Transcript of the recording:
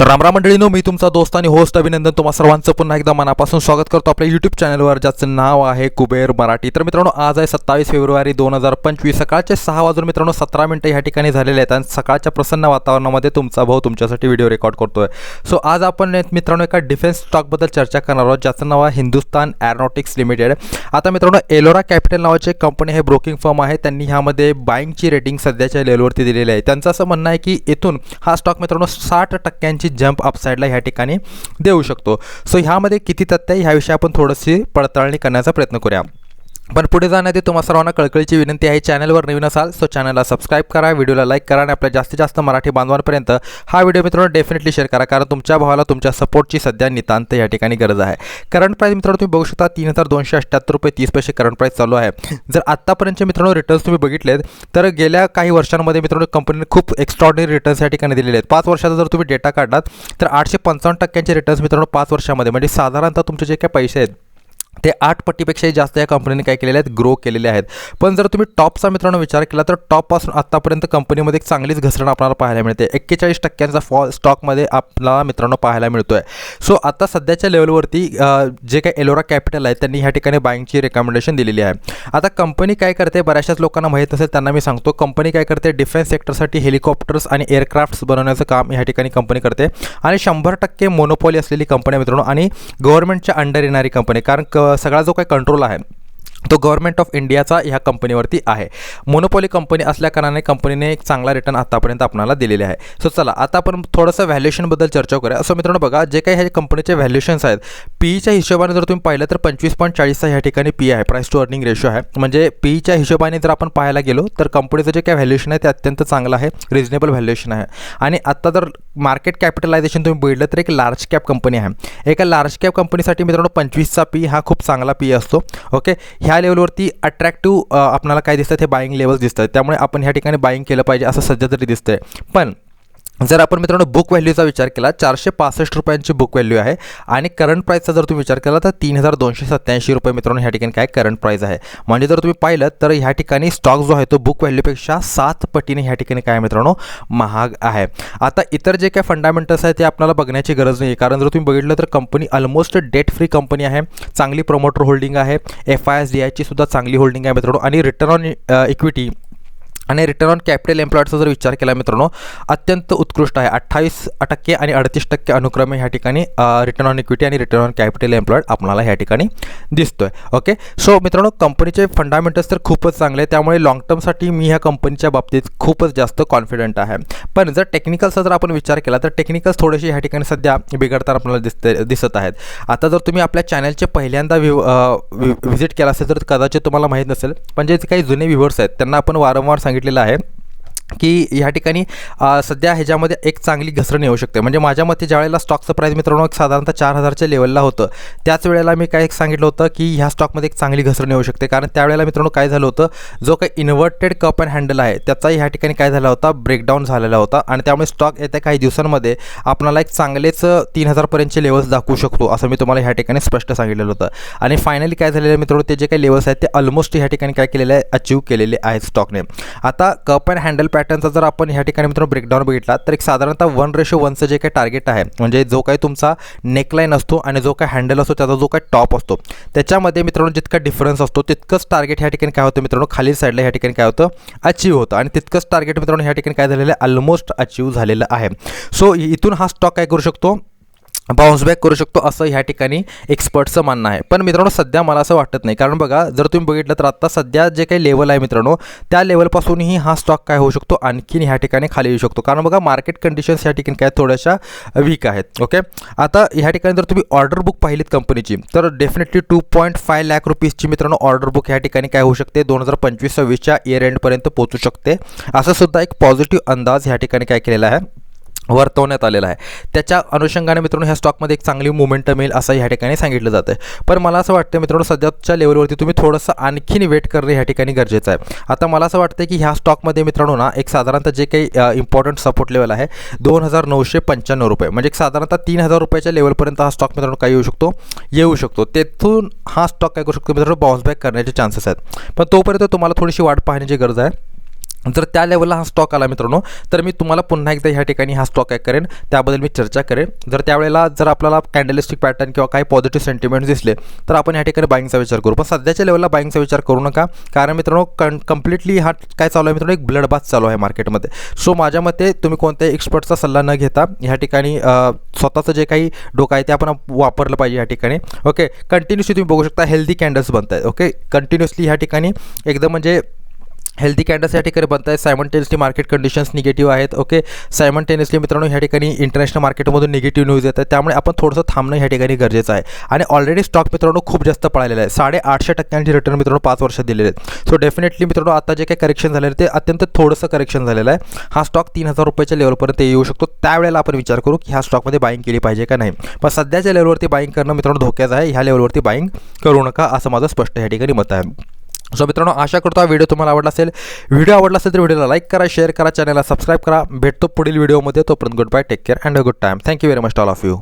तर रामराम मंडळीनो मी तुमचा दोस्त आणि होस्ट अभिनंदन तुम्हा सर्वांचं पुन्हा एकदा मनापासून स्वागत करतो. आपल्या यूट्यूब चॅनलवर ज्याचं नाव आहे कुबेर मराठी. तर मित्रांनो आज आहे सत्तावीस फेब्रुवारी दोन हजार पंचवीस. सकाळचे सहा वाजून मित्रांनो सतरा मिनटं ह्या ठिकाणी झालेले आहेत आणि सकाळच्या प्रसन्न वातावरणामध्ये तुमचा भाऊ तुमच्यासाठी व्हिडिओ रेकॉर्ड करतोय. सो आज आपण मित्रांनो एका डिफेन्स स्टॉकबद्दल चर्चा करणार आहोत ज्याचं नाव आहे हिंदुस्तान एरोनॉटिक्स लिमिटेड आता मित्रांनो एलोरा कॅपिटल नावाचे कंपनी हे ब्रोकिंग फर्म आहे. त्यांनी ह्यामध्ये बाईंगची रेटिंग सध्याच्या लेवलवरती दिलेली आहे. त्यांचं असं म्हणणं आहे की इथून हा स्टॉक मित्रांनो साठ टक्क्यांची जंप अपसाईडला ह्या ठिकाणी देऊ शकतो. सो ह्यामध्ये किती तथ्य आहे? ह्याविषयी आपण थोडीशी पडताळणी करण्याचा प्रयत्न करूया. पण पुढे जाण्याआधी तुम्हा सर्वांना कळकळीची विनंती आहे. चॅनलवर नवीन असाल सो चॅनलला सबस्क्राईब करा व्हिडिओला लाईक करा आणि आपल्या जास्तीत जास्त मराठी बांधवांपर्यंत हा व्हिडिओ मित्रांनो डेफिनेटली शेअर करा. कारण तुमच्या भावाला तुमच्या सपोर्टची सध्या नितांत या ठिकाणी गरज आहे. करंट प्राईस मित्रांनो तुम्ही बघू शकता तीन हजार दोनशे अठ्ठ्याहत्तर रुपये तीस पैसे करंट प्राईस चालू आहे. जर आत्तापर्यंतचे मित्रांनो रिटर्न्स तुम्ही बघितलेत तर गेल्या काही वर्षांमध्ये मित्रांनो कंपनीने खूप एक्स्ट्रॉर्डनरी रिटर्न्स या ठिकाणी दिलेले आहेत. पाच वर्षाचा जर तुम्ही डेटा काढलात तर आठशे पंचावन्न टक्क्यांचे रिटर्न्स मित्रांनो पाच वर्षामध्ये म्हणजे साधारणतः तुमचे जे काही पैसे आहेत ते आठ पट्टीपेक्षाही जास्त या कंपनीने काय केलेले आहेत? ग्रो केलेले आहेत. पण जर तुम्ही टॉपचा मित्रांनो विचार केला तर टॉपपासून आत्तापर्यंत कंपनीमध्ये एक चांगलीच घसरण आपल्याला पाहायला मिळते. एक्केचाळीस टक्क्यांचा फॉल स्टॉकमध्ये आपल्याला मित्रांनो पाहायला मिळतो आहे सो आता सध्याच्या लेवलवरती जे काही एलोरा कॅपिटल आहे त्यांनी ह्या ठिकाणी बाईंगची रेकमेंडेशन दिलेली आहे. आता कंपनी काय करते? बऱ्याचशाच लोकांना माहीत असेल त्यांना मी सांगतो. कंपनी काय करते? डिफेन्स सेक्टरसाठी हेलिकॉप्टर्स आणि एअरक्राफ्ट्स बनवण्याचं काम ह्या ठिकाणी कंपनी करते. आणि शंभर टक्के मोनोपॉली असलेली कंपनी आहे मित्रांनो. आणि गव्हर्नमेंटच्या अंडर येणारी कंपनी कारण क सगळा जो काही कंट्रोल आहे तो गव्हर्नमेंट ऑफ इंडियाचा ह्या कंपनीवरती आहे. मोनोपॉली कंपनी असल्याकारणाने कंपनीने एक चांगला रिटर्न आतापर्यंत आपणाला दिलेले आहे. सो चला आता आपण थोडंसं व्हॅल्युएशनबद्दल चर्चा करूया. असं मित्रांनो बघा जे काही ह्या कंपनीचे व्हॅल्युएशन्स आहेत पीईच्या हिशोबाने जर तुम्ही पाहिलं तर पंचवीस पॉईंट चाळीसचा ह्या ठिकाणी पी आहे. प्राईस टू अर्निंग रेशो आहे. म्हणजे पीईच्या हिशोबाने जर आपण पाहायला गेलो तर कंपनीचं जे काही व्हॅल्युएशन आहे ते अत्यंत चांगलं आहे. रिजनेबल व्हॅल्युएशन आहे. आणि आत्ता जर मार्केट कॅपिटलायझेशन तुम्ही बघितलं तर एक लार्ज कॅप कंपनी आहे. एका लार्ज कॅप कंपनीसाठी मित्रांनो पंचवीसचा पी हा खूप चांगला पी असतो. ओके ह्या लेवलवरती अट्रॅक्टिव्ह आपल्याला काय दिसतं ते बाईंग लेवल्स दिसतात. त्यामुळे आपण ह्या ठिकाणी बाईंग केलं पाहिजे असं सध्या तरी दिसतं आहे पण जर आपण मित्रांनो बुक व्हॅल्यूचा विचार केला चारशे पासष्ट रुपयांची बुक व्हॅल्यू आहे आणि करंट प्राईसचा जर तुम्ही विचार केला तर तीन हजार दोनशे सत्याऐंशी रुपये मित्रांनो ह्या ठिकाणी काय करंट प्राईस आहे. म्हणजे जर तुम्ही पाहिलं तर ह्या ठिकाणी स्टॉक जो आहे तो बुक व्हॅल्यूपेक्षा सात पटीने ह्या ठिकाणी काय मित्रांनो महाग आहे. आता इतर जे काय फंडामेंटल्स आहे ते आपल्याला बघण्याची गरज नाही कारण जर तुम्ही बघितलं तर company almost debt free company आहे. चांगली प्रमोटर होल्डिंग आहे. एफ आय एस डी आयची सुद्धा चांगली होल्डिंग आहे मित्रांनो. आणि रिटर्न ऑन इक्विटी आणि रिटर्न ऑन कॅपिटल एम्प्लॉयडचा जर विचार केला मित्रांनो अत्यंत उत्कृष्ट आहे. अठ्ठावीस टक्के आणि अडतीस टक्के अनुक्रमे ह्या ठिकाणी रिटर्न ऑन इक्विटी आणि रिटर्न ऑन कॅपिटल एम्प्लॉयड आपल्याला ह्या ठिकाणी दिसतोय. ओके सो मित्रांनो कंपनीचे फंडामेंटल्स तर खूपच चांगले आहे त्यामुळे लॉंग टर्मसाठी मी ह्या कंपनीच्या बाबतीत खूपच जास्त कॉन्फिडंट आहे. पण जर टेक्निकलचा जर आपण विचार केला तर टेक्निकल्स थोडेसे ह्या ठिकाणी सध्या बिघडताना आपल्याला दिसते दिसत आहेत. आता जर तुम्ही आपल्या चॅनलचे पहिल्यांदा व्हिजिट केला असेल तर कदाचित तुम्हाला माहीत नसेल. पण जे काही जुने व्ह्युअर्स आहेत त्यांना आपण वारंवार सांगितलेलं आहे. की ह्या ठिकाणी सध्या ह्याच्यामध्ये एक चांगली घसरण येऊ शकते. म्हणजे माझ्या मते ज्या वेळेला स्टॉकचं प्राईज मित्रांनो एक साधारणतः चार हजारच्या लेवलला होतं त्याच वेळेला मी काय एक सांगितलं होतं की ह्या स्टॉकमध्ये एक चांगली घसरण येऊ शकते. कारण त्यावेळेला मित्रांनो काय झालं होतं जो काही इन्व्हर्टेड कप अँड हँडल आहे त्याचाही ह्या ठिकाणी काय झाला होता ब्रेकडाऊन झालेला होता. आणि त्यामुळे स्टॉक येत्या काही दिवसांमध्ये आपल्याला एक चांगलेच तीन हजारपर्यंतचे लेवल्स दाखवू शकतो असं मी तुम्हाला ह्या ठिकाणी स्पष्ट सांगितलेलं होतं. आणि फायनली काय झालेलं आहे मित्रांनो ते जे काही लेवल्स आहेत ते ऑलमोस्ट ह्या ठिकाणी काय केलेले आहे अचीव केलेले आहेत स्टॉकने आता कप अँड हँडल पॅटर्नचा जर आपण ह्या ठिकाणी मित्रांनो ब्रेकडाऊन बघितला तर एक साधारणतः वन रेशो वनचं जे काही टार्गेट आहे म्हणजे जो काही तुमचा नेकलाईन असतो आणि जो काही हँडल असतो त्याचा जो काही टॉप असतो त्याच्यामध्ये मित्रांनो जितका डिफरन्स असतो तितकंच टार्गेट ह्या ठिकाणी काय होतं मित्रांनो खाली साईडला ह्या ठिकाणी काय होतं अचीव होतं. आणि तितकंच टार्गेट मित्रांनो ह्या ठिकाणी काय झालेलं आहे ऑलमोस्ट अचीव झालेलं आहे. सो इथून हा स्टॉक काय करू शकतो? बाउन्स बॅक करू शकतो असं ह्या ठिकाणी एक्सपर्टचं म्हणणं आहे. पण मित्रांनो सध्या मला असं वाटत नाही. कारण बघा जर तुम्ही बघितलं तर आत्ता सध्या जे काही लेवल आहे मित्रांनो त्या लेवलपासूनही हा स्टॉक काय होऊ शकतो? आणखीन ह्या ठिकाणी खाली येऊ शकतो. कारण बघा मार्केट कंडिशन्स ह्या ठिकाणी काय थोड्याशा वीक आहेत. ओके आता ह्या ठिकाणी जर तुम्ही ऑर्डर बुक पाहिलीत कंपनीची तर definitely two point five lakh रुपीजची मित्रांनो ऑर्डर बुक ह्या ठिकाणी काय होऊ शकते? दोन हजार पंचवीस सव्वीसच्या इयर एंडपर्यंत पोहोचू शकते. असं सुद्धा एक पॉझिटिव्ह अंदाज ह्या ठिकाणी काय केलेला आहे. वर्तवण्यात आलेला आहे. त्याच्या अनुषंगाने मित्रांनो ह्या स्टॉकमध्ये एक चांगली मुवमेंटम येईल असं ह्या ठिकाणी सांगितलं जातं आहे पण मला असं वाटतं मित्रांनो सध्याच्या लेवलवरती तुम्ही थोडंसं आणखीन वेट करणं ह्या ठिकाणी गरजेचं आहे. आता मला असं वाटतं की ह्या स्टॉकमध्ये मित्रांनो ना एक साधारणतः जे काही इम्पॉर्टंट सपोर्ट लेवल आहे दोन हजार नऊशे पंच्याण्णव रुपये. म्हणजे एक साधारणतः तीन हजार रुपयाच्या लेवलपर्यंत हा स्टॉक मित्रांनो काय येऊ शकतो येऊ शकतो. तेथून हा स्टॉक काय करू शकतो मित्रांनो बाउन्स बॅक करण्याचे चान्सेस आहेत. पण तोपर्यंत तुम्हाला थोडीशी वाट पाहण्याची गरज आहे. जर त्या लेवलला हा स्टॉक आला मित्रांनो. तर मी तुम्हाला पुन्हा एकदा ह्या ठिकाणी हा स्टॉक काय करेन. त्याबद्दल मी चर्चा करेन. जर त्यावेळेला जर आपल्याला कॅन्डलिस्टिक पॅटर्न किंवा काही पॉझिटिव्ह सेंटिमेंट्स दिसले तर आपण ह्या ठिकाणी बाईंगचा विचार करू. पण सध्याच्या लेवलला बाईंगचा विचार करू नका. कारण मित्रांनो कं कम्प्लिटली हा काय चालू आहे मित्रांनो? एक ब्लड बाथ चालू आहे मार्केटमध्ये सो माझ्या मते तुम्ही कोणत्याही एक्सपर्टचा सल्ला न घेता ह्या ठिकाणी स्वतःचं जे काही डोकं आहे ते आपण वापरलं पाहिजे ह्या ठिकाणी. ओके कंटिन्युअसली तुम्ही बघू शकता हेल्दी कॅन्डल्स बनत आहेत ओके कंटिन्युअसली ह्या ठिकाणी एकदम म्हणजे हेल्दी कॅन्डल्स या ठिकाणी बनत आहेत सायमंटेनियसली मार्केट कंडिशन्स निगेटिव्ह आहेत ओके सायमंटेनियसली मित्रांनो ह्या ठिकाणी इंटरनॅशनल मार्केटमधून निगेटिव्ह न्यूज येतात त्यामुळे आपण थोडंसं थांबणं ह्या ठिकाणी गरजेचं आहे. आणि ऑलरेडी स्टॉक मित्रांनो खूप जास्त पळालेला आहे. साडे आठशे टक्क्यांची रिटर्न मित्रांनो पाच वर्ष दिलेले आहेत सो डेफिनेटली मित्रांनो आता जे काही करेक्शन झालेलं आहे ते अत्यंत थोडंसं करेक्शन झालेलं आहे. हा स्टॉक तीन हजार रुपयाच्या लेवलपर्यंत येऊ शकतो. त्यावेळेला आपण विचार करू की ह्या स्टॉकमध्ये बाईंग केली पाहिजे का नाही. पण सध्याच्या लेवलवरती बाईंग करणं मित्रांनो धोक्याचं आहे. ह्या लेवलवरती बाईंग करू नका असं माझं स्पष्ट ह्या ठिकाणी मत आहे. सो मित्रांनो आशा करतो हा व्हिडिओ तुम्हाला आवडला असेल. व्हिडिओ आवडला असेल तर व्हिडिओला लाईक करा शेअर करा चॅनलला सबस्क्राईब करा. भेटतो पुढील व्हिडिओमध्ये तोपर्यंत good bye take care and a good time thank you very much all of you